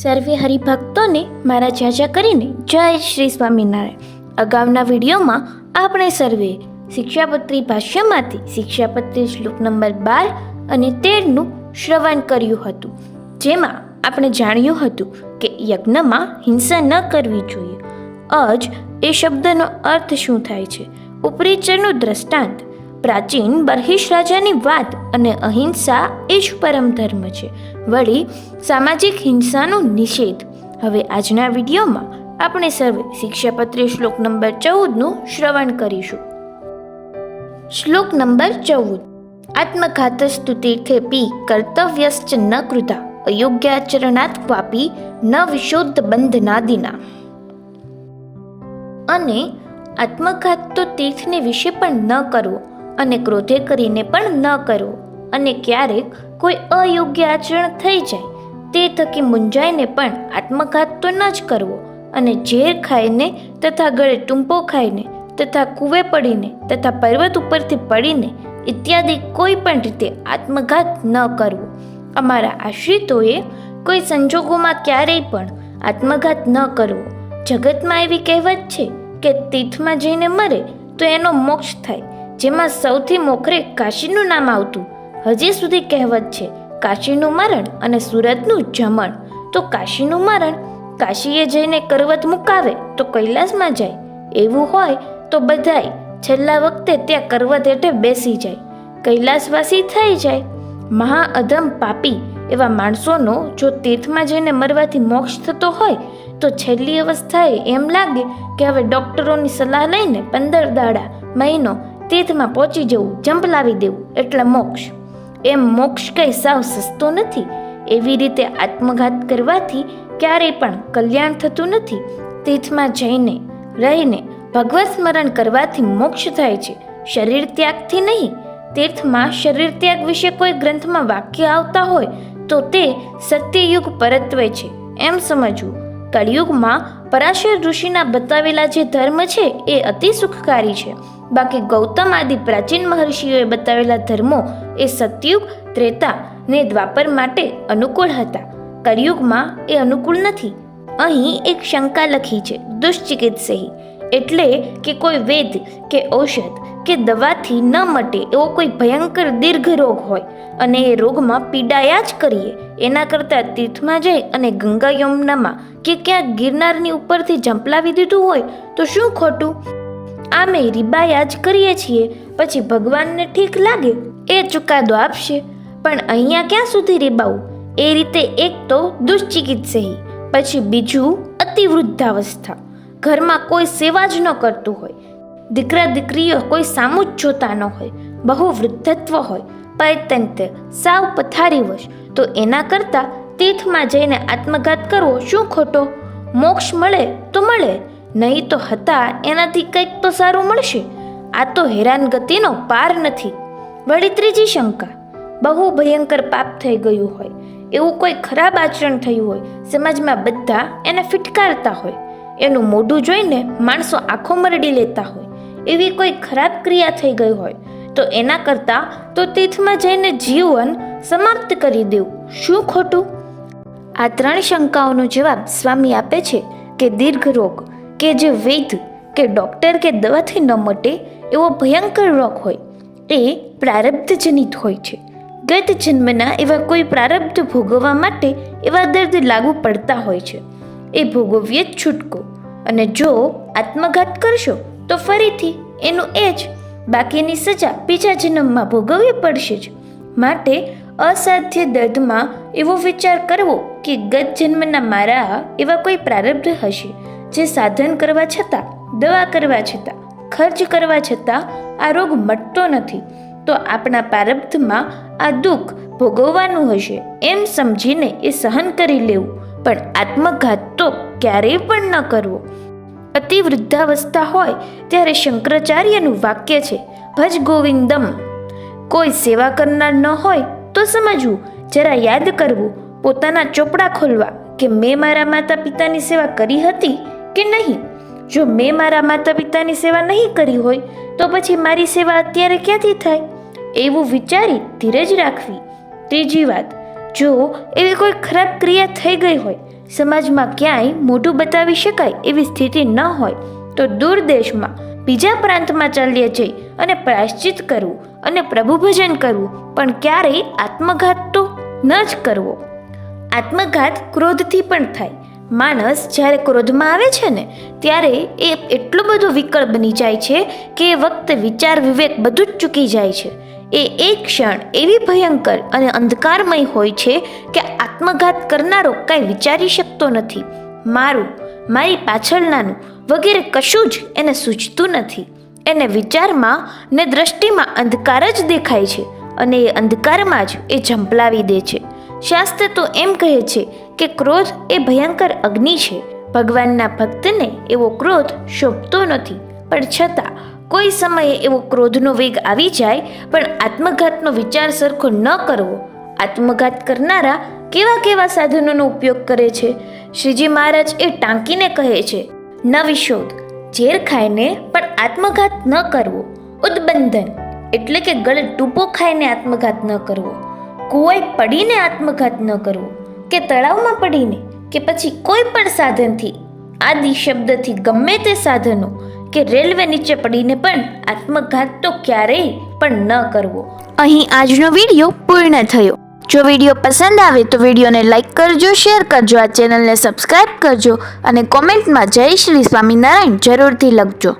સર્વે હરિભક્તોને મારા જાજા કરીને જય શ્રી સ્વામિનારાયણ. અગાઉના વિડીયોમાં આપણે સર્વે શિક્ષાપત્રી ભાષ્યમાંથી શિક્ષાપત્રી શ્લોક નંબર બાર અને તેરનું શ્રવણ કર્યું હતું. જેમાં આપણે જાણ્યું હતું કે યજ્ઞમાં હિંસા ન કરવી જોઈએ. અજ એ શબ્દનો અર્થ શું થાય છે? ઉપરીચરનું દ્રષ્ટાંત, પ્રાચીન બર્હિશ રાજાની વાત અને અહિંસા એ જ પરમ ધર્મ છે. વળી સામાજિક હિંસાનો નિષેધ. હવે આજના વિડીયોમાં આપણે સર્વે શિક્ષાપત્રી શ્લોક નંબર ચૌદનું શ્રવણ કરીશું. શ્લોક નંબર ચૌદ. આત્મઘાતસ્તુ તીર્થે પી કર્તવ્યશ્ચ ન કૃતા, અયોગ્યાચરણાત ક્વાપી ન વિશોદ્ધ બંધનાદિના. અને આત્મઘાત તો તીર્થને વિશે પણ ન કરવો અને ક્રોધે કરીને પણ ન કરવો અને ક્યારેક કોઈ અયોગ્ય આચરણ થઈ જાય, તે થકી મૂંઝાઈને પણ આત્મઘાત તો ન જ કરવો અને ઝેર ખાઈને તથા ગળે ટૂંપો ખાઈને તથા કૂવે પડીને તથા પર્વત ઉપરથી પડીને ઇત્યાદિ કોઈ પણ રીતે આત્મઘાત ન કરવો. અમારા આશ્રિતોએ કોઈ સંજોગોમાં ક્યારેય પણ આત્મઘાત ન કરવો. જગતમાં એવી કહેવત છે કે તીર્થમાં જઈને મરે તો એનો મોક્ષ થાય, જેમાં સૌથી મોખરે કાશીનું નામ આવતું હજી સુધી કહેવત છે, કાશીનું મરણ અને સુરતનું જમણ. તો કાશીનું મરણ, કાશીએ જઈને કરવત મુકાવે તો કૈલાસમાં જાય. એવું હોય તો બધાય છેલ્લા વખતે ત્યાં કરવત હેઠે બેસી જાય. કૈલાસવાસી થઈ જાય. મહા અધમ પાપી એવા માણસોનો જો તીર્થમાં જઈને મરવાથી મોક્ષ થતો હોય, તો છેલ્લી અવસ્થાએ એમ લાગે કે હવે ડૉક્ટરોની સલાહ લઈને પંદર દાડા મહિનો તીર્થમાં પહોંચી જવું, જંપ લાવી દેવું, એટલે મોક્ષ. એમ મોક્ષ કંઈ સાવ સસ્તો નથી. એવી રીતે આત્મઘાત કરવાથી ક્યારેય પણ કલ્યાણ થતું નથી. તીર્થમાં જઈને, રહીને ભગવત સ્મરણ કરવાથી મોક્ષ થાય છે. શરીર ત્યાગથી નહીં. તીર્થમાં શરીર ત્યાગ વિશે કોઈ ગ્રંથમાં વાક્ય આવતા હોય, તો તે સત્યયુગ પરત્વે છે. એમ સમજવું. કળિયુગમાં પરાશર ઋષિના બતાવેલા જે ધર્મ છે, એ અતિ સુખકારી છે. બાકી ગૌતમ આદિ પ્રાચીન મહર્ષિઓએ બતાવેલા ધર્મો એ સતયુગ, ત્રેતા ને દ્વાપર માટે અનુકૂળ હતા. કરિયુગમાં એ અનુકૂળ નથી. અહીં એક શંકા લખી છે દુષ્ચિકિત્સહી એટલે કે કોઈ વેદ કે ઔષધ કે દવાથી ન મટે એવો કોઈ ભયંકર દીર્ઘ રોગ હોય અને એ રોગમાં પીડાયા જ કરીએ. એના કરતાં તીર્થમાં જઈ અને ગંગા યમુનામાં કે ક્યાંક ગિરનારની ઉપરથી ઝંપલાવી દીધું હોય તો શું ખોટું? આમે રીબાયા જ કરીએ છીએ. પછી ભગવાનને ઠીક લાગે, એ ચુકાદો આપશે. પણ અહીંયા ક્યાં સુધી રીબાવું એ રીતે એક તો દુશ્ચિકિત્સહી પછી બીજું અતિવૃદ્ધાવસ્થા. ઘરમાં કોઈ સેવા જ ન કરતું હોય. દીકરા દીકરીઓ કોઈ સામું જ જોતા ન હોય. બહુ વૃદ્ધત્વ હોય. પૈતંત્ય સાવ પથારી વશ. તો એના કરતાં તીર્થમાં જઈને આત્મઘાત કરવો શું ખોટો? મોક્ષ મળે તો મળે. નહીં તો હતા, એનાથી કંઈક તો સારું મળશે. આ તો હેરાનગતિનો પાર નથી. વળી ત્રીજી શંકા. બહુ ભયંકર પાપ થઈ ગયું હોય. એવું કોઈ ખરાબ આચરણ થયું હોય. સમાજમાં બધા એને ફિટકારતા હોય. એનું મોઢું જોઈને માણસો આંખો મરડી લેતા હોય. એવી કોઈ ખરાબ ક્રિયા થઈ ગઈ હોય. તો એના કરતાં તો તીર્થમાં જઈને જીવન સમાપ્ત કરી દેવું. શું ખોટું? આ ત્રણ શંકાઓનો જવાબ સ્વામી આપે છે કે દીર્ઘ રોગ. કે જે વૈદ કે ડૉક્ટર કે દવાથી ન મટે એવો ભયંકર રોગ હોય, એ પ્રારબ્ધજનિત હોય છે. ગત જન્મના એવા કોઈ પ્રારબ્ધ ભોગવવા માટે એવા દર્દ લાગુ પડતા હોય છે. એ ભોગવ્ય જ છૂટકો અને જો આત્મઘાત કરશો, તો ફરીથી એનું એ જ બાકીની સજા બીજા જન્મમાં ભોગવવી પડશે જ. માટે અસાધ્ય દર્દમાં એવો વિચાર કરવો કે ગત જન્મના મારા એવા કોઈ પ્રારબ્ધ હશે. જે સાધન કરવા છતાં, દવા કરવા છતાં, ખર્ચ કરવા છતાં આ રોગ મટતો નથી, તો આપણા પ્રારબ્ધમાં આ દુઃખ ભોગવવાનું હશે એમ સમજીને એ સહન કરી લેવું. પણ આત્મઘાત તો ક્યારેય પણ ન કરવો. અતિ વૃદ્ધાવસ્થા હોય ત્યારે શંકરાચાર્યનું વાક્ય છે, ભજ ગોવિંદમ. કોઈ સેવા કરનાર ન હોય તો સમજવું, જરા યાદ કરવું, પોતાના ચોપડા ખોલવા કે મેં મારા માતા પિતાની સેવા કરી હતી? કે નહીં? જો મેં મારા માતા પિતાની સેવા નહીં કરી હોય, તો પછી મારી સેવા અત્યારે ક્યાંથી થાય? એવું વિચારી ધીરજ રાખવી. ત્રીજી વાત, જો એવી કોઈ ખરાબ ક્રિયા થઈ ગઈ હોય, સમાજમાં ક્યાંય મોઢું બતાવી શકાય એવી સ્થિતિ ન હોય, તો દૂર દેશમાં બીજા પ્રાંતમાં ચાલ્યા જઈ અને પ્રાયશ્ચિત કરવું અને પ્રભુ ભજન કરવું પણ ક્યારેય આત્મઘાત તો ન જ કરવો. આત્મઘાત ક્રોધથી પણ થાય. માણસ જ્યારે ક્રોધમાં આવે છે ને, ત્યારે એ એટલો બધો વિકળ બની જાય છે કે એ વખતે વિચાર વિવેક બધું જ ચૂકી જાય છે. એ એક ક્ષણ એવી ભયંકર અને અંધકારમય હોય છે કે આત્મઘાત કરનારો કાંઈ વિચારી શકતો નથી. મારું, મારી પાછળનાનું વગેરે કશું જ એને સૂચતું નથી. એને વિચારમાં ને દ્રષ્ટિમાં અંધકાર જ દેખાય છે અને એ અંધકારમાં જ એ ઝંપલાવી દે છે. શાસ્ત્ર તો એમ કહે છે કે ક્રોધ એ ભયંકર અગ્નિ છે. ભગવાનના ભક્તને એવો ક્રોધ શોભતો નથી. પણ છતાં, કોઈ સમયે એવો ક્રોધનો વેગ આવી જાય, પણ આત્મઘાતનો વિચાર સરખો ન કરવો. આત્મઘાત કરનારા કેવા કેવા સાધનોનો ઉપયોગ કરે છે? શ્રીજી મહારાજ એ ટાંકીને કહે છે નવી શોધ ઝેર ખાઈને પણ આત્મઘાત ન કરવો. ઉદબંધન, એટલે કે ગળે ટૂંપો ખાઈને આત્મઘાત ન કરવો. કુવાઈ પડીને આત્મઘાત ન કરવો. કે તળાવમાં પડીને કે પછી કોઈ પણ સાધનથી, આદિ શબ્દથી ગમે તે સાધનો કે રેલવે નીચે પડીને પણ આત્મઘાત તો ક્યારેય પણ ન કરવો. અહીં આજનો વીડિયો પૂર્ણ થયો. જો વીડિયો પસંદ આવે તો વિડીયોને લાઇક કરજો, શેર કરજો, આ ચેનલને સબસ્ક્રાઈબ કરજો અને કોમેન્ટમાં જય શ્રી સ્વામિનારાયણ જરૂરથી લખજો.